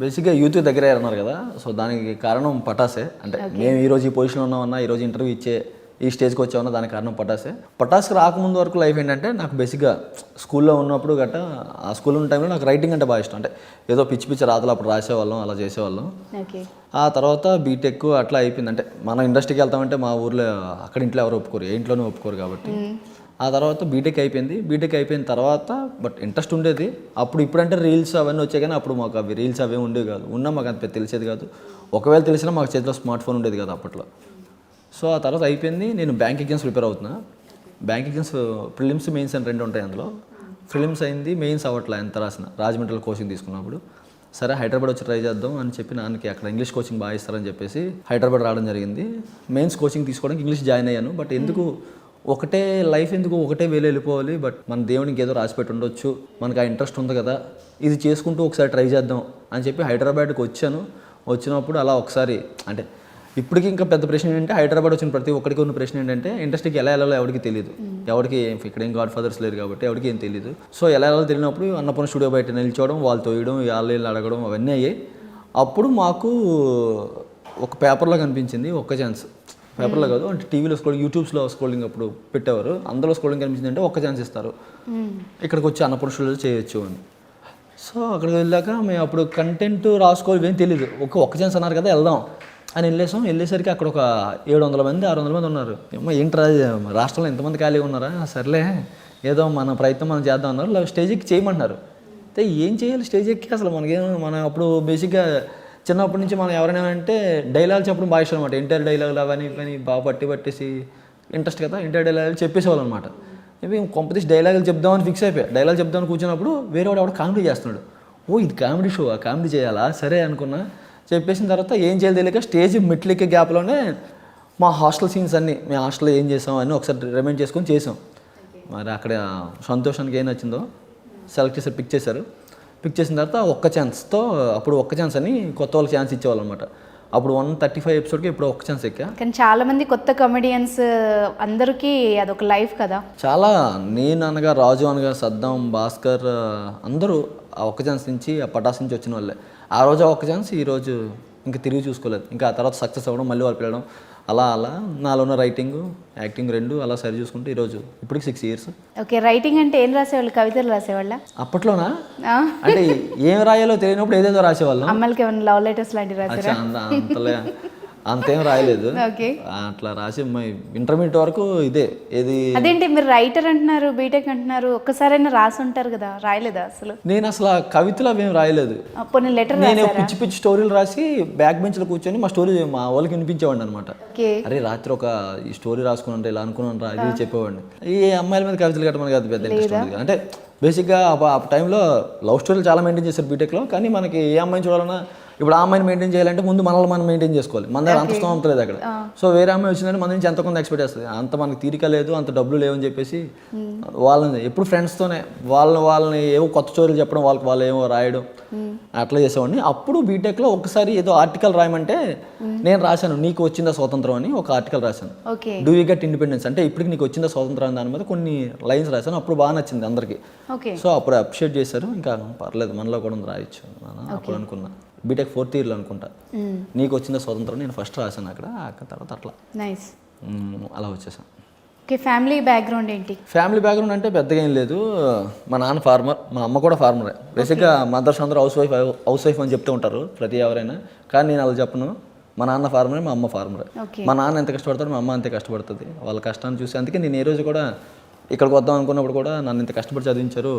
బేసిక్గా యూత్ దగ్గర అన్నారు కదా సో దానికి కారణం పటాసే. అంటే మేము ఈ రోజు ఈ పొజిషన్లో ఉన్నామన్నా ఈ రోజు ఇంటర్వ్యూ ఇచ్చే ఈ స్టేజ్కి వచ్చామన్నా దానికి కారణం పటాసే. పటాస్కి రాకముందు వరకు లైఫ్ ఏంటంటే నాకు బేసిక్గా స్కూల్లో ఉన్నప్పుడు గట్ట ఆ స్కూల్ ఉన్న టైంలో నాకు రైటింగ్ అంటే బాగా ఇష్టం. అంటే ఏదో పిచ్చి పిచ్చి రాతలు అప్పుడు రాసేవాళ్ళం అలా చేసేవాళ్ళం. ఆ తర్వాత బీటెక్ అట్లా అయిపోయింది. అంటే మన ఇండస్ట్రీకి వెళ్తామంటే మా ఊర్లో అక్కడ ఇంట్లో ఎవరు ఒప్పుకోరు ఏ ఇంట్లోనే ఒప్పుకోరు కాబట్టి. ఆ తర్వాత బీటెక్ అయిపోయింది. బీటెక్ అయిపోయిన తర్వాత బట్ ఇంట్రెస్ట్ ఉండేది. అప్పుడు ఇప్పుడంటే రీల్స్ అవన్నీ వచ్చాయి కానీ అప్పుడు మాకు అవి రీల్స్ అవే ఉండేవి కాదు. ఉన్నా మాకు అంత తెలిసేది కాదు. ఒకవేళ తెలిసినా మాకు చేతిలో స్మార్ట్ ఫోన్ ఉండేది కాదు అప్పట్లో. సో ఆ తర్వాత అయిపోయింది. నేను బ్యాంక్ ఎగ్జామ్స్ ప్రిపేర్ అవుతున్నా. బ్యాంక్ ఎగ్జామ్స్ ప్రిలిమ్స్ మెయిన్స్ అని రెండు ఉంటాయి అందులో. ప్రిలిమ్స్ అయింది మెయిన్స్ అవ్వట్లే ఎంత రాసిన. రాజమండ్రిలో కోచింగ్ తీసుకున్నప్పుడు. సరే హైదరాబాద్ వచ్చి ట్రై చేద్దాం అని చెప్పి నాన్నకి అక్కడ ఇంగ్లీష్ కోచింగ్ బాగా ఇస్తారని చెప్పేసి హైదరాబాద్ రావడం జరిగింది. మెయిన్స్ కోచింగ్ తీసుకోవడానికి ఇంగ్లీష్ జాయిన్ అయ్యాను. బట్ ఎందుకు ఒకటే లైఫ్ ఎందుకు ఒకటే వేలు వెళ్ళిపోవాలి బట్ మన దేవునికి ఏదో రాసిపెట్టి ఉండొచ్చు. మనకు ఆ ఇంట్రెస్ట్ ఉంది కదా. ఇది చేసుకుంటూ ఒకసారి ట్రై చేద్దాం అని చెప్పి హైదరాబాద్కి వచ్చాను. వచ్చినప్పుడు అలా ఒకసారి అంటే ఇప్పటికి ఇంకా పెద్ద ప్రశ్న ఏంటంటే హైదరాబాద్ వచ్చిన ప్రతి ఒక్కరికి ఉన్న ప్రశ్న ఏంటంటే ఇండస్ట్రీకి ఎలా వెళ్ళాలో ఎవరికి తెలియదు ఎవరికి ఇక్కడ ఏం గాడ్ ఫాదర్స్ లేరు కాబట్టి ఎవరికి ఏం తెలియదు సో ఎలా వెళ్ళాలో తెలియనప్పుడు అన్నపూర్ణ స్టూడియో బయట నిల్చోవడం వాళ్ళు తోయడం వాళ్ళు వీళ్ళు అడగడం అవన్నీ అయ్యాయి. అప్పుడు మాకు ఒక పేపర్లో కనిపించింది ఒక్క ఛాన్స్ పేపర్లో కాదు అంటే టీవీలో స్క్రోల్ యూట్యూబ్స్లో స్క్రోలింగ్ అప్పుడు పెట్టేవారు. అందులో స్క్రోలింగ్ కనిపించింది అంటే ఒక్క ఛాన్స్ ఇస్తారు. ఇక్కడికి వచ్చి అన్నపూర్ణ స్టూడియోలో చేయొచ్చు అని. సో అక్కడికి వెళ్ళాక మేము అప్పుడు కంటెంట్ రాసుకోవాలి ఏం తెలియదు ఒక ఒక్క ఛాన్స్ అన్నారు కదా వెళ్దాం. అని వెళ్ళేసాం. వెళ్ళేసరికి అక్కడ ఒక ఏడు వందల మంది ఆరు వందల మంది ఉన్నారు. ఏమో ఏంట్రా రాష్ట్రంలో ఎంతమంది ఖాళీగా ఉన్నారా? సర్లే ఏదో మన ప్రయత్నం మనం చేద్దాం అన్నారు. స్టేజ్ ఎక్కి చేయమంటున్నారు. అయితే ఏం చేయాలి? స్టేజ్ ఎక్కి అసలు మనకేం మనం అప్పుడు బేసిక్గా చిన్నప్పటి నుంచి మనం ఎవరైనా అంటే డైలాగ్ చెప్పడం బాగా ఇష్టం అనమాట ఎన్టీఆర్ డైలాగులు అవన్నీ ఇవన్నీ బాగా పట్టి పట్టేసి ఇంట్రెస్ట్ కదా ఎన్టీఆర్ డైలాగులు చెప్పేసేవాళ్ళు అనమాట ఇవి కొంపతీసి డైలాగులు చెప్దామని ఫిక్స్ అయిపోయా. డైలాగ్ చెప్దామని కూర్చున్నప్పుడు వేరే వాడు ఎవడ కామెడీ చేస్తున్నాడు. ఓ ఇది కామెడీ షో ఆ? కామెడీ చేయాలా? సరే అనుకున్నా. చెప్పేసిన తర్వాత ఏం చేయాలి తెలియక స్టేజ్ మెట్లు ఎక్కే గ్యాప్లోనే మా హాస్టల్ సీన్స్ అన్నీ మేము హాస్టల్లో ఏం చేసాం అని ఒకసారి రిమైండ్ చేసుకొని చేసాం. మరి అక్కడ సంతోషానికి ఏం నచ్చిందో సెలెక్ట్ చేశారు పిక్ చేశారు. పిక్ చేసిన తర్వాత ఒక్క ఛాన్స్తో అప్పుడు ఒక్క ఛాన్స్ అని కొత్త వాళ్ళకి ఛాన్స్ ఇచ్చేవాళ్ళు అనమాట అప్పుడు వన్ థర్టీ ఫైవ్ ఎపిసోడ్కి ఇప్పుడు ఒక్క ఛాన్స్ ఎక్కా. కానీ చాలా మంది కొత్త కమెడియన్స్ అందరికీ అదొక లైఫ్ కదా. చాలా నేను అనగా రాజు అనగా సద్దాం భాస్కర్ అందరూ ఆ ఒక్క ఛాన్స్ నుంచి ఆ పటాస్ నుంచి వచ్చిన వాళ్ళే. ఆ రోజు ఆ ఒక్క ఛాన్స్ ఈ రోజు ఇంకా తిరిగి చూసుకోలేదు. ఇంకా ఆ తర్వాత సక్సెస్ అవ్వడం మళ్ళీ వాళ్ళు పిలవడం అలా అలా. నాలో ఉన్న రైటింగ్ యాక్టింగ్ రెండు అలా సరి చూసుకుంటే ఈరోజు ఇప్పటికి సిక్స్ ఇయర్స్ ఓకే రైటింగ్ అంటే ఏం రాసేవాళ్ళు? కవితలు రాసేవాళ్ళ? అప్పట్లోనా? అంటే ఏం రాయాలో తెలియనప్పుడు ఏదేదో రాసేవాళ్ళం. అమ్మాయిలకి ఏమైనా లవ్ లెటర్స్ లాంటివి రాసారా? అంతలే. అంతేం రాయలేదు. అట్లా రాసి ఇంటర్మీడియట్ వరకు ఇదే. ఏది అదేంటి మీరు రైటర్ అంటున్నారు బీటెక్ అంటున్నారు ఒక్కసారైనా రాసి ఉంటారు కదా రాయలేదా అసలు? నేను అసలు కవితలు అవేం రాయలేదు. లెటర్ నేను పిచ్చి పిచ్చి స్టోరీలు రాసి బ్యాక్ బెంచ్లో కూర్చొని మా స్టోరీ మా వాళ్ళకి వినిపించేవాడిని అనమాట అరే రాత్రి ఒక ఈ స్టోరీ రాసుకుని ఇలా అనుకున్నాను రా ఇది చెప్పేవాడిని. ఈ అమ్మాయిల మీద కవితలు కట్టమని కాదు పెద్ద ఇంట్రెస్ట్ అంటే బేసిక్గా ఆ టైంలో లవ్ స్టోరీలు చాలా మెయింటైన్ చేశారు బీటెక్లో కానీ మనకి ఏ అమ్మాయిని చూడాలన్నా ఇప్పుడు ఆ అమ్మాయిని మెయింటైన్ చేయాలంటే ముందు మనల్ని మనం మెయింటైన్ చేసుకోవాలి. మన దగ్గర అంత స్తోమత లేదు అక్కడ. సో వేరే అమ్మాయి వచ్చిందంటే మన నుంచి ఎంత కొంత ఎక్స్పెక్ట్ చేస్తుంది. అంత మనకి తీరిక లేదు అంత డబ్బులు లేవని చెప్పేసి వాళ్ళని ఎప్పుడు ఫ్రెండ్స్తోనే వాళ్ళని వాళ్ళని ఏవో కొత్త స్టోరీలు చెప్పడం వాళ్ళకి వాళ్ళు ఏమో రాయడం అట్లా చేసేవాడిని. అప్పుడు బీటెక్లో ఒకసారి ఏదో ఆర్టికల్ రాయమంటే నేను రాశాను నీకు వచ్చిందా స్వాతంత్రం అని ఒక ఆర్టికల్ రాశాను. డూ యూ గెట్ ఇండిపెండెన్స్ అంటే ఇప్పటికి నీకు వచ్చిందా స్వాతంత్రం అని దాని మీద కొన్ని లైన్స్ రాశాను. అప్పుడు బాగా నచ్చింది అందరికీ. సో అప్పుడు అప్రిషియేట్ చేశారు. ఇంకా పర్లేదు మనలో కూడా ఉంది రాయొచ్చు. అప్పుడు అనుకున్నా. బీటెక్ ఫోర్త్ ఇయర్లో అనుకుంటా. నీకు వచ్చిందా స్వాతంత్రం? నేను ఫస్ట్ రాశాను అక్కడ ఆ తర్వాత అట్లా. నైస్ అలా వచ్చేసాను. ఓకే ఫ్యామిలీ బ్యాక్గ్రౌండ్ ఏంటి? ఫ్యామిలీ బ్యాక్గ్రౌండ్ అంటే పెద్దగా ఏం లేదు. మా నాన్న ఫార్మర్ మా అమ్మ కూడా ఫార్మరే బేసిక్గా మదర్స్ అందరూ హౌస్ వైఫ్ హౌస్ వైఫ్ అని చెప్తూ ఉంటారు ప్రతి ఎవరైనా. కానీ నేను అలా చెప్పను. మా నాన్న ఫార్మరే మా అమ్మ ఫార్మరే మా నాన్న ఎంత కష్టపడతాడు మా అమ్మ అంతే కష్టపడుతుంది. వాళ్ళ కష్టాన్ని చూసి అందుకే నేను ఏ రోజు కూడా ఇక్కడికి వద్దాం అనుకున్నప్పుడు కూడా నన్ను ఇంత కష్టపడి చదివించారు.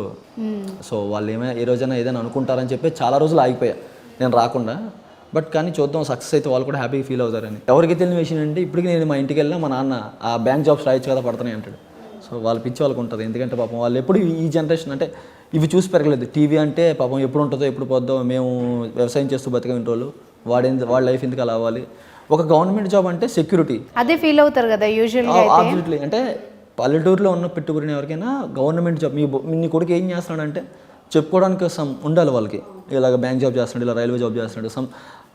సో వాళ్ళు ఏమైనా ఏ రోజైనా ఏదైనా అనుకుంటారని చెప్పి చాలా రోజులు ఆగిపోయా. నేను రాకుండా. బట్ కానీ చూద్దాం సక్సెస్ అయితే వాళ్ళు కూడా హ్యాపీగా ఫీల్ అవుతారని. ఎవరికి తెలియని విషయం అంటే ఇప్పటికి నేను మా ఇంటికి వెళ్ళినా మా నాన్న ఆ బ్యాంక్ జాబ్స్ రాయొచ్చు కదా పడుతున్నాయి అంటాడు. సో వాళ్ళ పిచ్చి వాళ్ళకి ఉంటుంది. ఎందుకంటే పాపం వాళ్ళు ఎప్పుడు ఈ జనరేషన్ అంటే ఇవి చూసి పెరగలేదు. టీవీ అంటే పాపం ఎప్పుడు ఉంటుందో ఎప్పుడు పోద్దో మేము వ్యవసాయం చేస్తూ బతికే వాళ్ళు వాడి వాళ్ళ లైఫ్ ఎందుకు అలా అవ్వాలి? ఒక గవర్నమెంట్ జాబ్ అంటే సెక్యూరిటీ అదే ఫీల్ అవుతారు కదా ఆబ్వియస్లీ అంటే పల్లెటూరులో ఉన్న పెట్టుకుని ఎవరికైనా గవర్నమెంట్ జాబ్ మీ బొ- మీ నీ కొడుకు ఏం చేస్తున్నాడంటే చెప్పుకోవడానికి సమ్ ఉండాలి వాళ్ళకి. ఇలాగ బ్యాంక్ జాబ్ చేస్తున్నాడు ఇలా రైల్వే జాబ్ చేస్తున్నాడు సమ్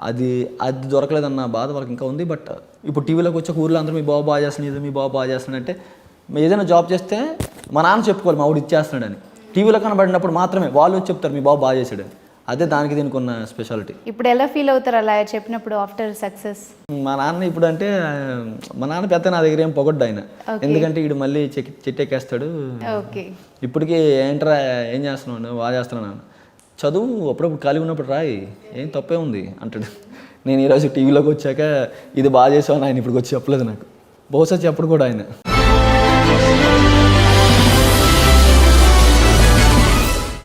అది అది దొరకలేదన్న బాధ వాళ్ళకి ఇంకా ఉంది. బట్ ఇప్పుడు టీవీలోకి వచ్చే ఊర్లో అందరూ మీ బాబు బాగా చేస్తున్నాడు ఇది మీ బాబు బాగా చేస్తున్నాడు అంటే ఏదైనా జాబ్ చేస్తే మా నాన్న చెప్పుకోవాలి మా ఆవిడ ఇచ్చేస్తున్నాడని టీవీలో కనబడినప్పుడు మాత్రమే వాళ్ళు వచ్చి చెప్తారు మీ బాబు బాగా చేశాడని. అదే దానికి దీనికి ఉన్న స్పెషాలిటీ ఇప్పుడు ఎలా ఫీల్ అవుతారు అలా చెప్పినప్పుడు ఆఫ్టర్ సక్సెస్ మా నాన్న ఇప్పుడు అంటే మా నాన్న పెద్ద నా దగ్గర ఏం పొగడ్డు ఆయన. ఎందుకంటే వీడు మళ్ళీ చెట్టెక్కేస్తాడు. ఇప్పటికీ ఏంట్రా ఏం చేస్తున్నావు నువ్వు? బాగా చేస్తున్నాను నాన్న. చదువు అప్పుడప్పుడు ఖాళీ ఉన్నప్పుడు రాయి. ఏం తప్పే ఉంది అంటాడు. నేను ఈరోజు టీవీలోకి వచ్చాక ఇది బాగా చేసావు ఆయన ఇప్పుడు వచ్చి చెప్పలేదు నాకు. బహుశా చెప్పడు కూడా ఆయన.